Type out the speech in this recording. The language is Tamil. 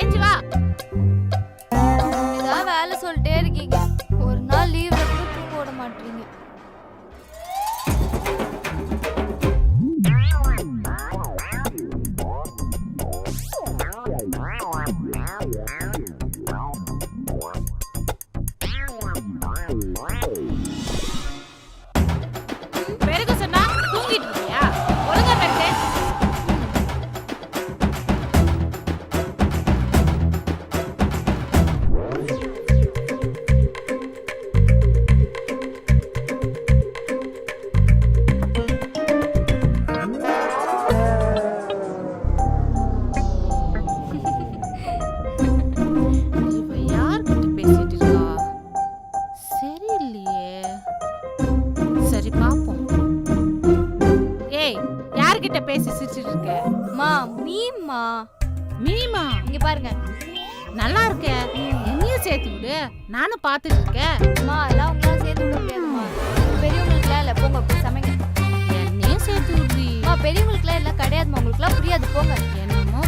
ஏஞ்சி வா. ஏதாவது வேலை சொல்லிட்டே இருக்கீங்க. ஒரு நாள் லீவ்ல கூட தூங்க விட யார்கிட்ட பேசி சிரிச்சிட்டு இருக்க மா மீம்மா. மீமா இங்க பாருங்க. நல்லா இருக்க. என்னையும் சேர்த்து விடு. நானும் பார்த்துட்டு இருக்கேன் அம்மா அதெல்லாம் உங்களால சேர்த்து விட முடியாதுமா. பெரியவங்களுக்குலாம் இல்ல போங்க போய் சமைங்க. என்னையும் சேர்த்து விடுறி அம்மா பெரியவங்களுக்குலாம் எல்லாம் கிடையாதுமா. உங்களுக்குலாம் புரியாது போங்க. என்னமோ